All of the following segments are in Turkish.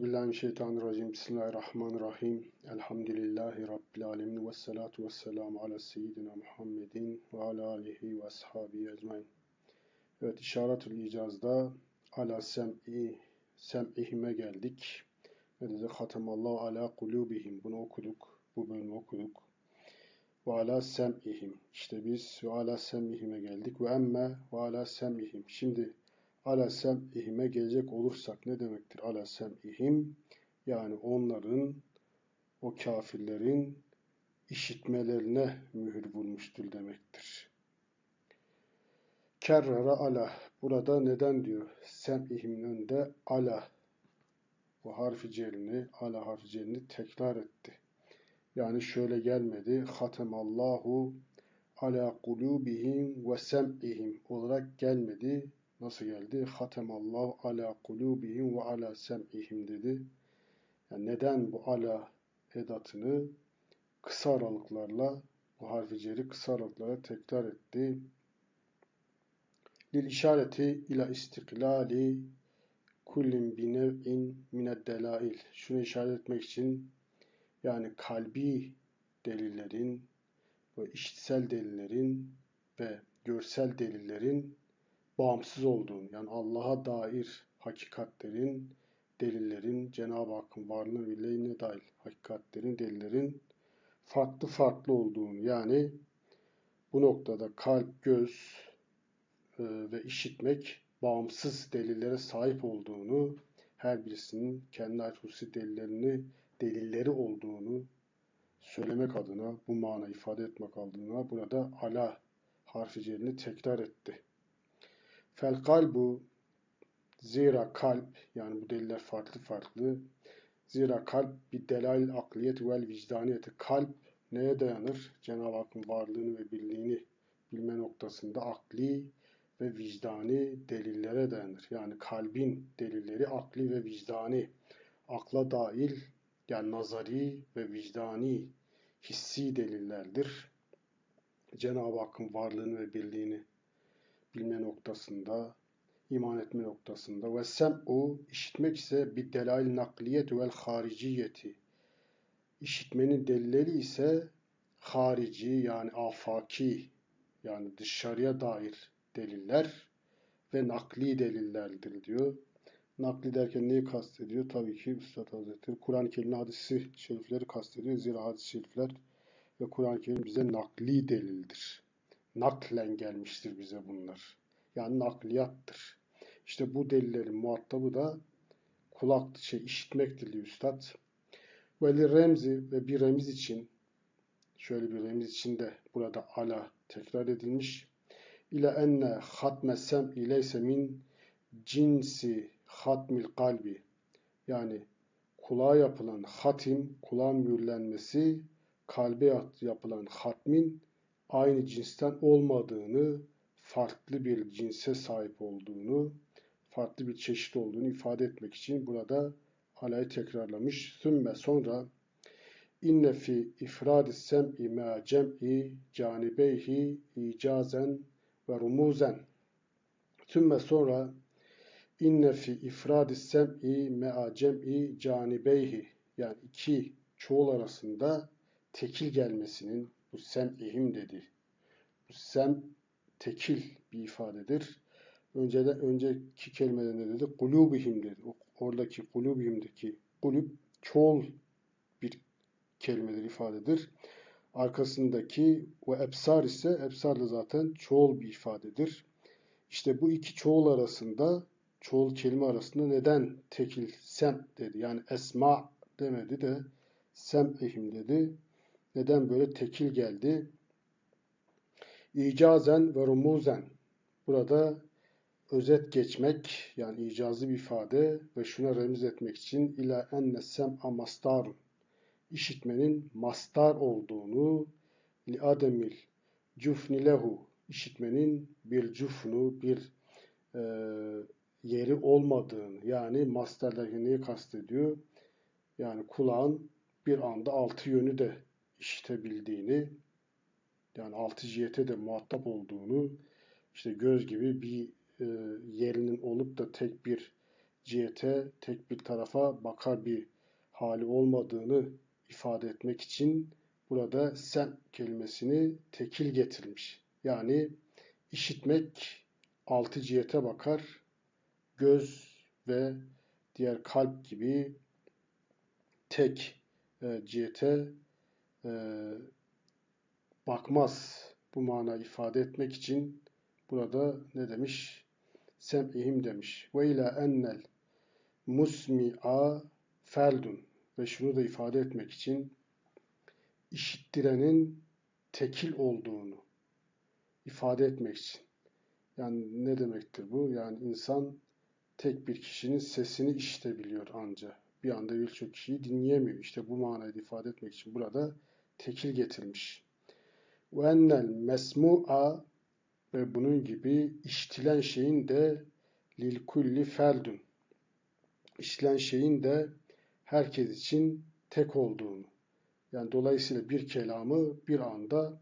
Euzubillahimineşşeytanirracim. Bismillahirrahmanirrahim. Elhamdülillahi Rabbil alemin. Ve salatu ve selamu ala seyyidina Muhammedin ve ala alihi ve ashabihi ecmain. Evet, işaretül icazda ala sem'i sem'ihime geldik. Ne dedi? Hatemallahu ala kulubihim. Bunu okuduk. Bu bölümü okuduk. Ve ala sem'ihim. İşte biz ve ala sem'ihime geldik. Ve emme ve ala sem'ihim. Şimdi ala sem'ihime gelecek olursak ne demektir ala sem'ihim? Yani onların, o kafirlerin işitmelerine mühür vurmuştur demektir. Kerrara ala. Burada neden diyor? Sem'ihimin önünde ala. Bu harfi celini, ala harfi celini tekrar etti. Yani şöyle gelmedi. Hatemallahu ala kulubihim ve sem'ihim olarak gelmedi nasıl geldi? Hatemallahu ala kulubihim ve ala sem'ihim dedi. Yani neden bu ala edatını kısa aralıklarla bu harfi ceri kısa aralıklarla tekrar etti. Lil işareti ila istiklali kullin bi nev'in mined delail. Şunu işaret etmek için yani kalbi delillerin ve işitsel delillerin ve görsel delillerin bağımsız olduğunu, yani Allah'a dair hakikatlerin, delillerin, Cenab-ı Hakk'ın varlığına ve lehine dair hakikatlerin, delillerin farklı farklı olduğunu, yani bu noktada kalp, göz e, ve işitmek bağımsız delillere sahip olduğunu, her birisinin kendi ait hususi delillerini, delilleri olduğunu söylemek adına, bu mana ifade etmek adına burada ala harfi tekrar etti. Fel kalbu zira kalp yani bu deliller farklı farklı. Zira kalp bir delail akliyet vel vicdaniyeti. Kalp neye dayanır? Cenab-ı Hakk'ın varlığını ve birliğini bilme noktasında akli ve vicdani delillere dayanır. Yani kalbin delilleri akli ve vicdani. Akla dahil yani nazari ve vicdani hissi delillerdir. Cenab-ı Hakk'ın varlığını ve birliğini bilme noktasında, iman etme noktasında ve sem'u işitmek ise bir delail nakliyet vel hariciyeti. İşitmenin delilleri ise harici yani afaki yani dışarıya dair deliller ve nakli delillerdir diyor. Nakli derken neyi kastediyor? Tabii ki Üstad Hazretleri Kur'an-ı Kerim'in hadisi şerifleri kastediyor. Zira hadis-i şerifler ve Kur'an-ı Kerim bize nakli delildir naklen gelmiştir bize bunlar. Yani nakliyattır. İşte bu delillerin muhatabı da kulak şey işitmek diyor üstad. Ve remzi ve bir remiz için şöyle bir remiz için de burada ala tekrar edilmiş. İle enne hatme sem ileyse min cinsi hatmil kalbi yani kulağa yapılan hatim, kulağın mühürlenmesi kalbe yapılan hatmin aynı cinsten olmadığını, farklı bir cinse sahip olduğunu, farklı bir çeşit olduğunu ifade etmek için burada alayı tekrarlamış. Sümme sonra inne fi ifradi sem'i ma cem'i canibeyhi icazen ve rumuzen. Sümme sonra inne fi ifradi sem'i ma cem'i canibeyhi yani iki çoğul arasında tekil gelmesinin bu sem'ihim dedi. Bu sem tekil bir ifadedir. Önceden önceki kelimede ne dedi? Kulubihim dedi. Oradaki kulubihimdeki kulüp çoğul bir kelimedir, ifadedir. Arkasındaki ve ebsar ise ebsar da zaten çoğul bir ifadedir. İşte bu iki çoğul arasında çoğul kelime arasında neden tekil sem dedi. Yani esma demedi de sem'ihim dedi. Neden böyle tekil geldi? İcazen ve rumuzen. Burada özet geçmek yani icazı bir ifade ve şuna remiz etmek için ila enne sem'a mastarun. İşitmenin mastar olduğunu li ademil cufni lehu işitmenin bir cufnu, bir e, yeri olmadığını yani mastardaki neyi kastediyor? Yani kulağın bir anda altı yönü de işitebildiğini, yani altı cihete de muhatap olduğunu, işte göz gibi bir e, yerinin olup da tek bir cihete, tek bir tarafa bakar bir hali olmadığını ifade etmek için burada sem kelimesini tekil getirmiş. Yani işitmek altı cihete bakar, göz ve diğer kalp gibi tek e, cihete bakmaz. Bu mana ifade etmek için burada ne demiş? Sem'ihim demiş. Ve ila ennel musmi'a feldun ve şunu da ifade etmek için işittirenin tekil olduğunu ifade etmek için. Yani ne demektir bu? Yani insan tek bir kişinin sesini işitebiliyor ancak. Bir anda birçok kişiyi dinleyemiyor. İşte bu manayı ifade etmek için burada tekil getirmiş. Ve ennel mesmu'a ve bunun gibi iştilen şeyin de lil kulli feldun. İştilen şeyin de herkes için tek olduğunu. Yani dolayısıyla bir kelamı bir anda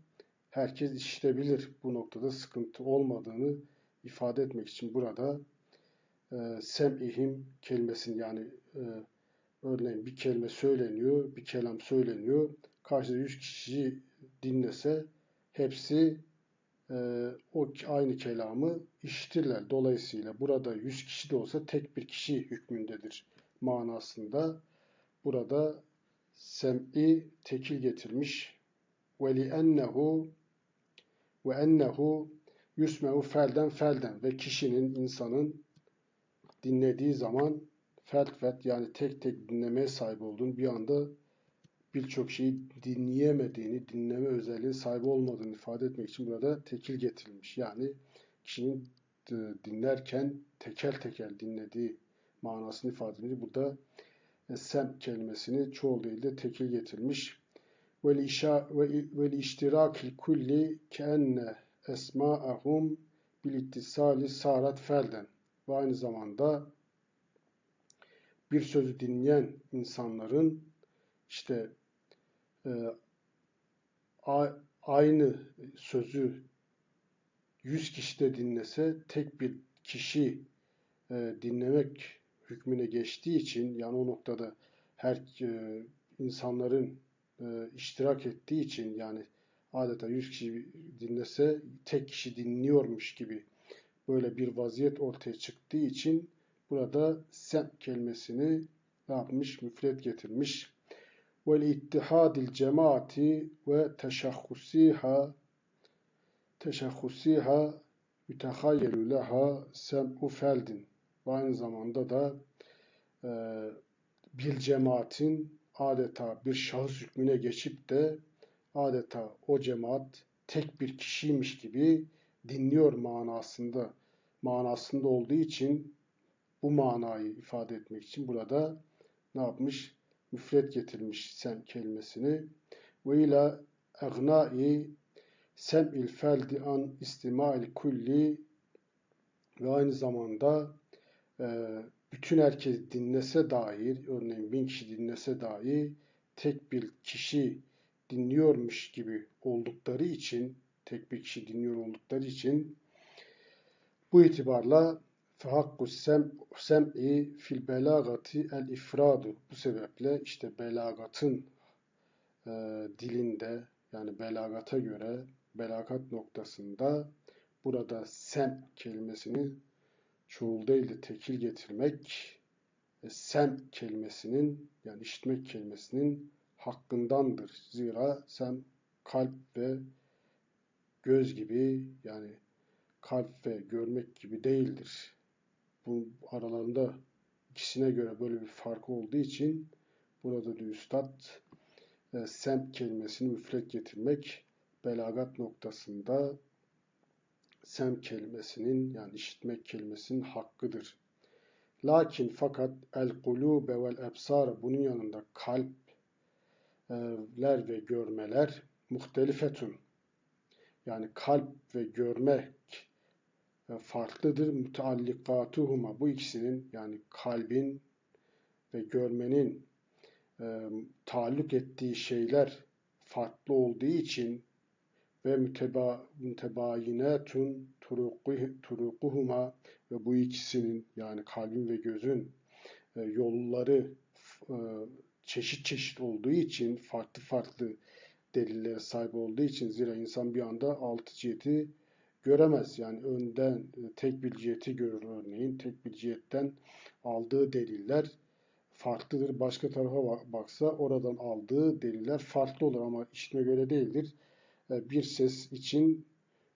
herkes işitebilir. Bu noktada sıkıntı olmadığını ifade etmek için burada e, sem'ihim kelimesini yani e, örneğin bir kelime söyleniyor, bir kelam söyleniyor. Karşıda yüz kişi dinlese hepsi e, o aynı kelamı işitirler. Dolayısıyla burada yüz kişi de olsa tek bir kişi hükmündedir manasında. Burada sem'i tekil getirmiş. Ve li ennehu ve ennehu yusme'u felden felden ve kişinin, insanın dinlediği zaman felt felt yani tek tek dinlemeye sahip olduğunu bir anda birçok şeyi dinleyemediğini, dinleme özelliği sahip olmadığını ifade etmek için burada tekil getirilmiş. Yani kişinin e, dinlerken teker teker dinlediği manasını ifade ediyor. Burada e, sem kelimesini çoğul değil de tekil getirmiş. Ve iştirakil kulli keenne esma'ahum bil ittisali sarat felden. Ve aynı zamanda bir sözü dinleyen insanların işte aynı sözü yüz kişi de dinlese tek bir kişi e, dinlemek hükmüne geçtiği için yani o noktada her e, insanların e, iştirak ettiği için yani adeta 100 kişi dinlese tek kişi dinliyormuş gibi böyle bir vaziyet ortaya çıktığı için burada sem kelimesini ne yapmış? Müfret getirmiş. Vel ittihadil cemaati ve teşahhusiha teşahhusiha mütehayyelu leha sem'u feldin. Ve aynı zamanda da e, bir cemaatin adeta bir şahıs hükmüne geçip de adeta o cemaat tek bir kişiymiş gibi dinliyor manasında manasında olduğu için bu manayı ifade etmek için burada ne yapmış? Müfret getirmiş sem kelimesini. Ve ila egnai sem'il feldi an istima'il kulli ve aynı zamanda e, bütün herkes dinlese dair, örneğin bin kişi dinlese dahi tek bir kişi dinliyormuş gibi oldukları için, tek bir kişi dinliyor oldukları için bu itibarla fehakku sem'i fil belagati el ifradu. Bu sebeple işte belagatın e, dilinde yani belagata göre belagat noktasında burada sem kelimesini çoğul değil de tekil getirmek e, sem kelimesinin yani işitmek kelimesinin hakkındandır. Zira sem kalp ve göz gibi yani kalp ve görmek gibi değildir. Bu aralarında ikisine göre böyle bir farkı olduğu için burada da üstad e, sem kelimesini müfret getirmek belagat noktasında sem kelimesinin yani işitmek kelimesinin hakkıdır. Lakin fakat el kulube vel ebsar bunun yanında kalpler ve görmeler muhtelifetun yani kalp ve görmek farklıdır. Mutallikatuhuma bu ikisinin yani kalbin ve görmenin e, taalluk ettiği şeyler farklı olduğu için ve müteba, mütebayinetun turukuh- turukuhuma ve bu ikisinin yani kalbin ve gözün e, yolları e, çeşit çeşit olduğu için farklı farklı delillere sahip olduğu için zira insan bir anda altı ciheti göremez. Yani önden e, tek bir ciheti görür örneğin. Tek bir cihetten aldığı deliller farklıdır. Başka tarafa ba- baksa oradan aldığı deliller farklı olur ama işitme göre değildir. E, Bir ses için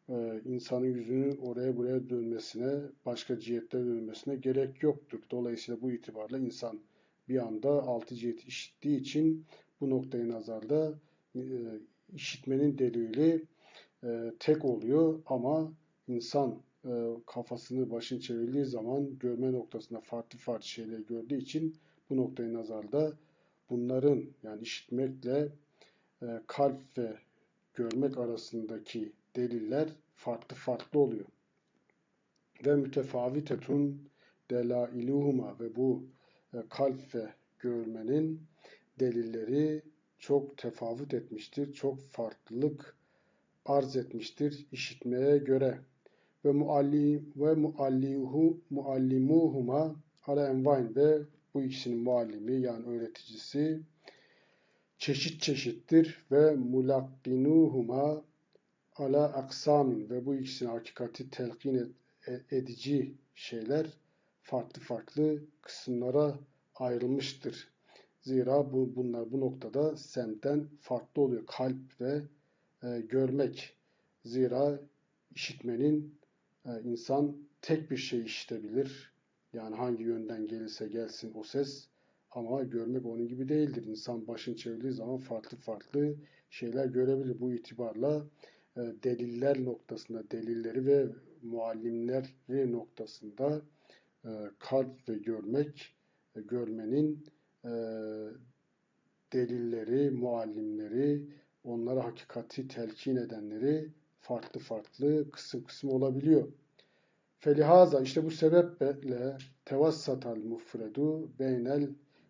e, insanın yüzünün oraya buraya dönmesine, başka cihetlere dönmesine gerek yoktur. Dolayısıyla bu itibarla insan bir anda altı cihet işittiği için bu noktayı nazarda işitmenin delili e, tek oluyor ama insan e, kafasını başını çevirdiği zaman görme noktasında farklı farklı şeyler gördüğü için bu noktayı nazarda bunların yani işitmekle e, kalp ve görmek arasındaki deliller farklı farklı oluyor. Ve mütefavitetun delailuhuma ve bu e, kalp ve görmenin delilleri çok tefavüt etmiştir. Çok farklılık arz etmiştir işitmeye göre. Ve muallim ve muallihu muallimuhuma ala envayn ve bu ikisinin muallimi yani öğreticisi çeşit çeşittir ve mulakkinuhuma ala aksamin ve bu ikisinin hakikati telkin edici şeyler farklı farklı kısımlara ayrılmıştır. Zira bu, bunlar bu noktada semtten farklı oluyor. Kalp ve e, görmek. Zira işitmenin e, insan tek bir şey işitebilir. Yani hangi yönden gelirse gelsin o ses ama görmek onun gibi değildir. İnsan başını çevirdiği zaman farklı farklı şeyler görebilir. Bu itibarla e, deliller noktasında, delilleri ve muallimleri noktasında e, kalp ve görmek, e, görmenin e, delilleri, muallimleri, onlara hakikati telkin edenleri farklı farklı kısım kısım olabiliyor. Felihaza işte bu sebeple tevassatal mufredu beynel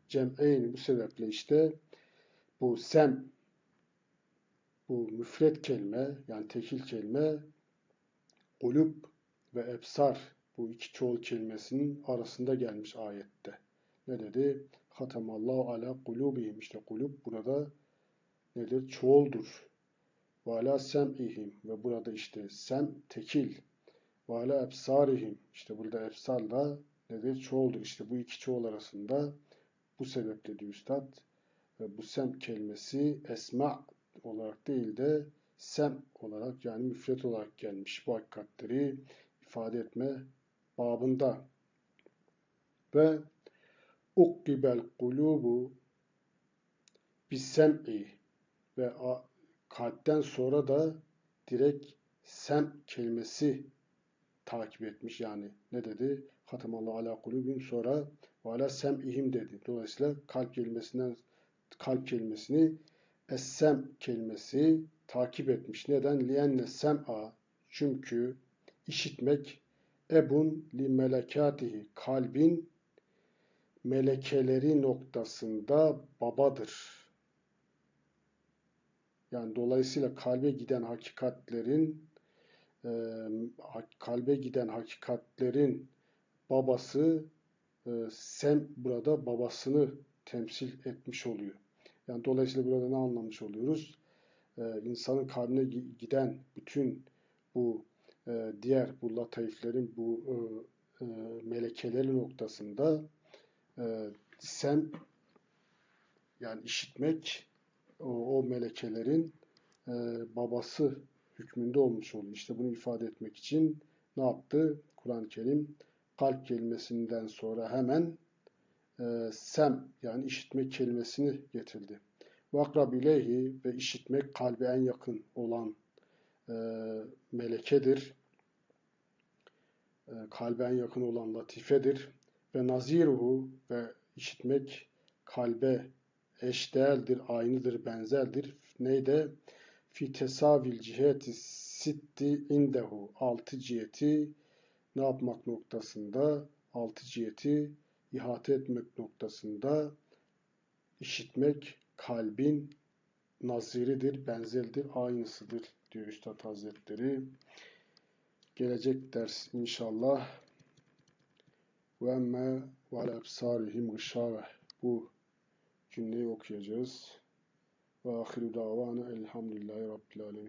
cem'eyni bu sebeple işte bu sem bu müfret kelime yani tekil kelime kulüp ve ebsar bu iki çoğul kelimesinin arasında gelmiş ayette. Ne dedi? Hatamallahu ala kulubihim. İşte kulüp burada nedir? Çoğuldur. Ve ala sem'ihim. Ve burada işte sem tekil. Ve ala ebsarihim. İşte burada ebsar da nedir? Çoğuldur. İşte bu iki çoğul arasında bu sebeple diyor Üstad ve bu sem kelimesi esma olarak değil de sem olarak yani müfret olarak gelmiş bu hakikatleri ifade etme babında. Ve ukkibel kulubu bisem'i ve kalpten sonra da direkt sem kelimesi takip etmiş yani ne dedi? Hatamallahu ala kulubim sonra ve ala sem'ihim dedi. Dolayısıyla kalp kelimesinden kalp kelimesini essem kelimesi takip etmiş. Neden? Lienne sem'a çünkü işitmek ebun li melekatihi kalbin melekeleri noktasında babadır. Yani dolayısıyla kalbe giden hakikatlerin e, kalbe giden hakikatlerin babası e, sem burada babasını temsil etmiş oluyor. Yani dolayısıyla burada ne anlamış oluyoruz? E, insanın kalbine giden bütün bu e, diğer bu lataiflerin bu e, e, melekeleri noktasında e, sem yani işitmek o, o melekelerin e, babası hükmünde olmuş oldu. İşte bunu ifade etmek için ne yaptı? Kur'an-ı Kerim kalp kelimesinden sonra hemen e, sem yani işitme kelimesini getirdi. Vakrab ileyhi ve işitmek kalbe en yakın olan e, melekedir. E, kalbe en yakın olan latifedir. Ve naziruhu ve işitmek kalbe eşdeğerdir, aynıdır, benzerdir. Neyde? Fi tesavil ciheti sitti indehu. Altı ciheti ne yapmak noktasında? Altı ciheti ihate etmek noktasında işitmek kalbin naziridir, benzeridir, aynısıdır diyor Üstad Hazretleri. Gelecek ders inşallah ve emme ve ala ebsarihim gışâveh bu cümleyi okuyacağız. Ve ahiru davana elhamdülillahi rabbil alemin.